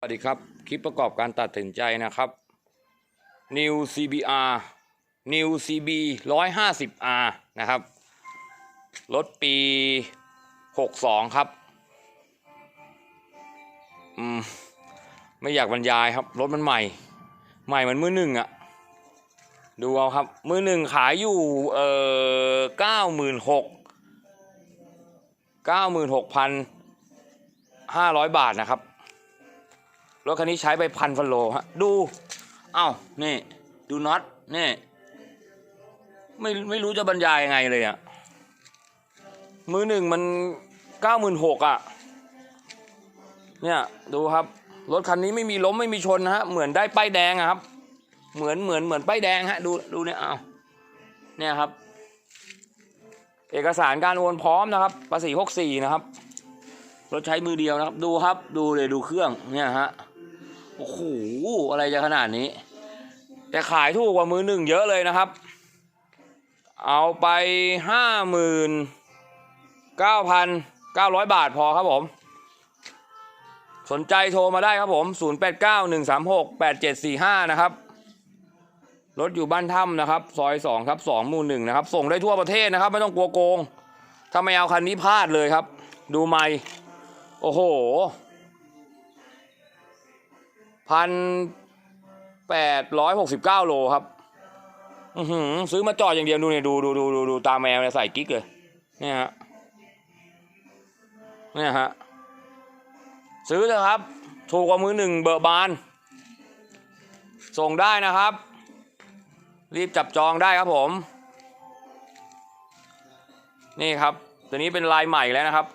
สวัสดีครับ คลิปประกอบการตัดสินใจนะครับ New CBR New CB 150R นะครับ รถปี 62 ครับ อืม ไม่อยากบรรยายครับ รถมันใหม่ ใหม่มือนมือหนึ่งอะดูเอาครับ มือหนึ่งขายอยู่ เอ่อเก้าหมื่นหกเก้าหมื่นหกพันห้าร้อยบาทนะครับ รถคันนี้ใช้ไปพันฟันโลฮะดูเอ้านี่ ดูน็อตนี่ไม่ไม่รู้จะบรรยายยังไงเลยอะมือหนึ่งมันเก้าหมื่นหกอะเนี่ยดูครับรถคันนี้ไม่มีล้มไม่มีชนนะฮะเหมือนได้ป้ายแดงอะครับ เหมือนเหมือนเหมือนป้ายแดงฮะดูดูเนี่ยเอาเนี่ยครับ เอกสารการโอนพร้อมนะครับภาษีหกสี่นะครับรถใช้มือเดียวนะครับ ดูครับดูเลยดูเครื่องเนี่ยฮะ โอ้โหอะไรจะขนาดนี้ แต่ขายถูกกว่ามือหนึ่งเยอะเลยนะครับ เอาไปห้าหมื่นเก้าพันเก้าร้อยบาทพอครับผม สนใจโทรมาได้ครับผม0 8 9 1 3 6 8 7 4 5นะครับรถอยู่บ้านถ้ำนะครับ ซอย2ครับ2หมู่1นะครับ ส่งได้ทั่วประเทศนะครับ ไม่ต้องกลัวโกง ถ้าไม่เอาคันนี้พลาดเลยครับ ดูไม่โอ้โห พันแปดร้อยหกสิบเก้าโลครับอือหือซื้อมาจอดอย่างเดียวดูเนี่ยดูดูดูดูดูตาแมวเนี่ยใส่กิ๊กเลยเนี่ยฮะเนี่ยฮะซื้อเถอะครับ ถูกกว่ามือหนึ่งเบอร์บาน ส่งได้นะครับ รีบจับจองได้ครับผม นี่ครับ ตัวนี้เป็นลายใหม่แล้วนะครับ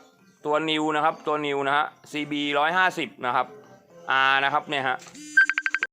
ตัวนิวนะครับ ตัวนิวนะฮะ CB 150 นะครับ R นะครับเนี่ยฮะ